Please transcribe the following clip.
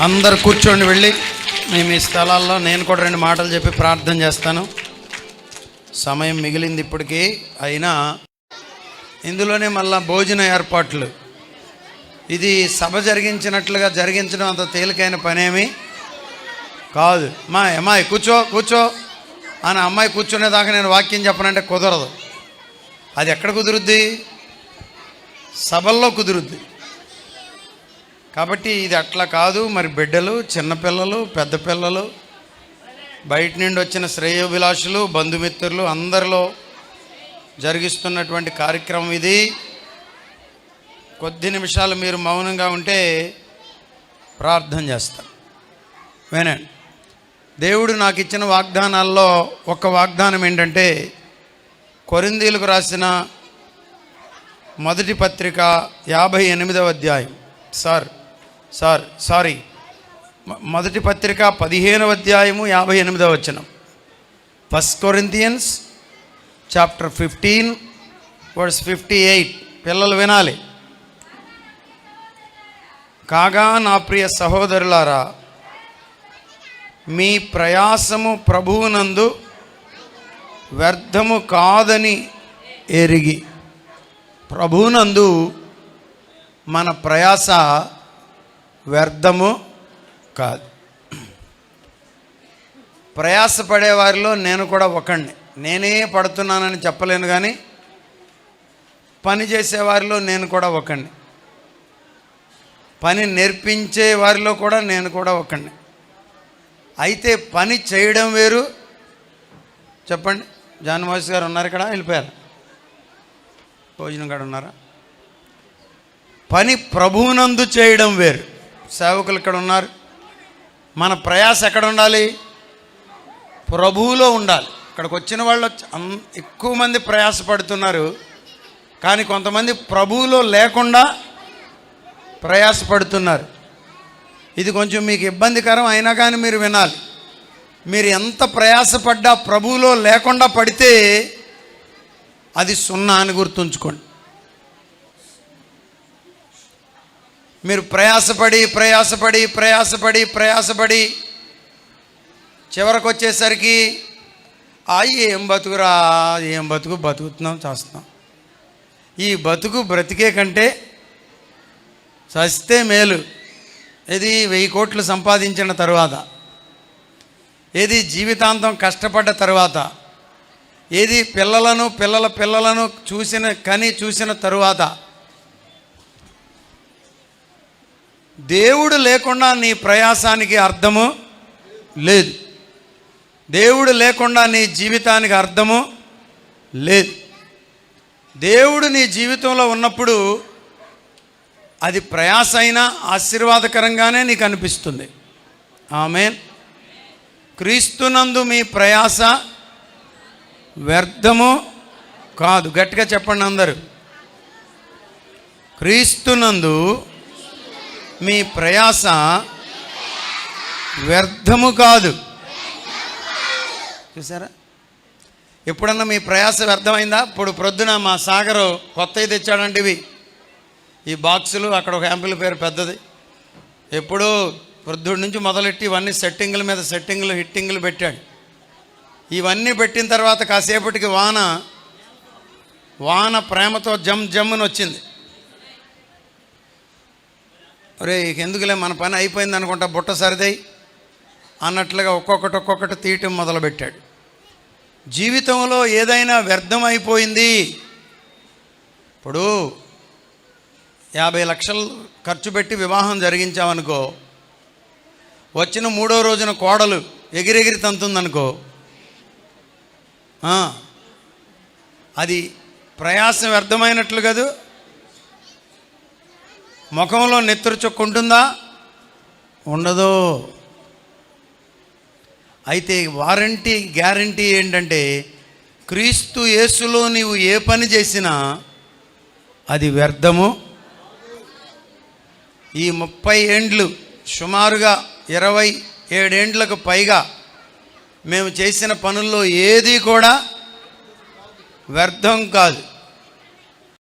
అందరు కూర్చోండి వెళ్ళి. మేము ఈ స్థలాల్లో నేను కూడా రెండు మాటలు చెప్పి ప్రార్థన చేస్తాను. సమయం మిగిలింది ఇప్పటికీ. అయినా ఇందులోనే మళ్ళా భోజన ఏర్పాట్లు. ఇది సభ జరిగించినట్లుగా జరిగించడం అంత తేలికైన పనేమి కాదు. మా అమ్మాయి కూర్చో కూర్చో. అని అమ్మాయి కూర్చునేదాకా నేను వాక్యం చెప్పనంటే కుదరదు. అది ఎక్కడ కుదురుద్ది? సభల్లో కుదురుద్ది. కాబట్టి ఇది అట్లా కాదు. మరి బిడ్డలు చిన్నపిల్లలు పెద్ద పిల్లలు బయట నుండి వచ్చిన శ్రేయోభిలాషులు బంధుమిత్రులు అందరిలో జరిగిస్తున్నటువంటి కార్యక్రమం ఇది. కొద్ది నిమిషాలు మీరు మౌనంగా ఉంటే ప్రార్థన చేస్తాం. వినండి. దేవుడు నాకు ఇచ్చిన వాగ్దానాల్లో ఒక వాగ్దానం ఏంటంటే కొరిందీలకు రాసిన మొదటి పత్రిక యాభై ఎనిమిదవ అధ్యాయం. Sir sir sorry. మొదటి పత్రిక పదిహేనవ అధ్యాయము యాభై ఎనిమిదవ వచనం. First Corinthians chapter fifteen words fifty eight పిల్లలు వినాలి. కాగా నా ప్రియ సహోదరులారా మీ ప్రయాసము ప్రభువునందు వ్యర్థము కాదని ఎరిగి ప్రభువునందు మన ప్రయాస వ్యర్థము కాదు. ప్రయాసపడే వారిలో నేను కూడా ఒకండి. నేనే పడుతున్నానని చెప్పలేను కానీ పని చేసేవారిలో నేను కూడా ఒకండి. పని నేర్పించే వారిలో కూడా నేను కూడా ఒకండి. అయితే పని చేయడం వేరు. చెప్పండి. జాన్వాస్ గారు ఉన్నారు ఇక్కడ వెళ్ళిపోయారు. భోజనం కాడ ఉన్నారా? పని ప్రభువునందు చేయడం వేరు. సేవకులు ఇక్కడ ఉన్నారు. మన ప్రయాస ఎక్కడ ఉండాలి? ప్రభువులో ఉండాలి. ఇక్కడికి వచ్చిన వాళ్ళు ఎక్కువ మంది ప్రయాసపడుతున్నారు. కానీ కొంతమంది ప్రభువులో లేకుండా ప్రయాసపడుతున్నారు. ఇది కొంచెం మీకు ఇబ్బందికరం అయినా కానీ మీరు వినాలి. మీరు ఎంత ప్రయాసపడ్డా ప్రభువులో లేకుండా పడితే అది సున్నా అని గుర్తుంచుకోండి. మీరు ప్రయాసపడి ప్రయాసపడి ప్రయాసపడి ప్రయాసపడి చివరకు వచ్చేసరికి ఆ ఏం బతుకురా ఏం బతుకు బతుకుతున్నాం చేస్తున్నాం. ఈ బతుకు బ్రతికే కంటే చస్తే మేలు. ఇది వెయ్యి కోట్లు సంపాదించిన తరువాత ఏది జీవితాంతం కష్టపడ్డ తరువాత ఏది పిల్లలను పిల్లల పిల్లలను చూసిన కని చూసిన తరువాత దేవుడు లేకుండా నీ ప్రయాసానికి అర్థము లేదు. దేవుడు లేకుండా నీ జీవితానికి అర్థము లేదు. దేవుడు నీ జీవితంలో ఉన్నప్పుడు అది ప్రయాస అయినా ఆశీర్వాదకరంగానే నీకు అనిపిస్తుంది. ఆమె క్రీస్తునందు మీ ప్రయాస వ్యర్థము కాదు. గట్టిగా చెప్పండి అందరూ. క్రీస్తునందు మీ ప్రయాస వ్యర్థము కాదు. చూసారా? ఎప్పుడన్నా మీ ప్రయాస వ్యర్థమైందా? ఇప్పుడు ప్రొద్దున మా సాగరు కొత్తవి తెచ్చాడంటే ఇవి ఈ బాక్సులు అక్కడ ఒక యాంపిల్ పేరు పెద్దది. ఎప్పుడూ వృద్ధుడి నుంచి మొదలెట్టి ఇవన్నీ సెట్టింగుల మీద సెట్టింగులు హిట్టింగులు పెట్టాడు. ఇవన్నీ పెట్టిన తర్వాత కాసేపటికి వాన వాన ప్రేమతో జమ్ జమ్ముని వచ్చింది ఒరే ఎందుకులే మన పని అయిపోయింది అనుకుంటా బుట్ట సరిదై అన్నట్లుగా ఒక్కొక్కటి ఒక్కొక్కటి తీయటం మొదలుపెట్టాడు. జీవితంలో ఏదైనా వ్యర్థం అయిపోయింది ఇప్పుడు యాభై లక్షలు ఖర్చు పెట్టి వివాహం జరిగించామనుకో వచ్చిన మూడో రోజున కోడలు ఎగిరెగిరి తంతుందనుకో అది ప్రయాసం వ్యర్థమైనట్లు కదా ముఖంలో నెత్తురు చుక్కుంటుందా ఉండదు. అయితే వారంటీ గ్యారంటీ ఏంటంటే క్రీస్తు యేసులో నీవు ఏ పని చేసినా అది వ్యర్థము. ఈ ముప్పై ఏండ్లు సుమారుగా ఇరవై ఏడేండ్లకు పైగా మేము చేసిన పనుల్లో ఏది కూడా వ్యర్థం కాదు.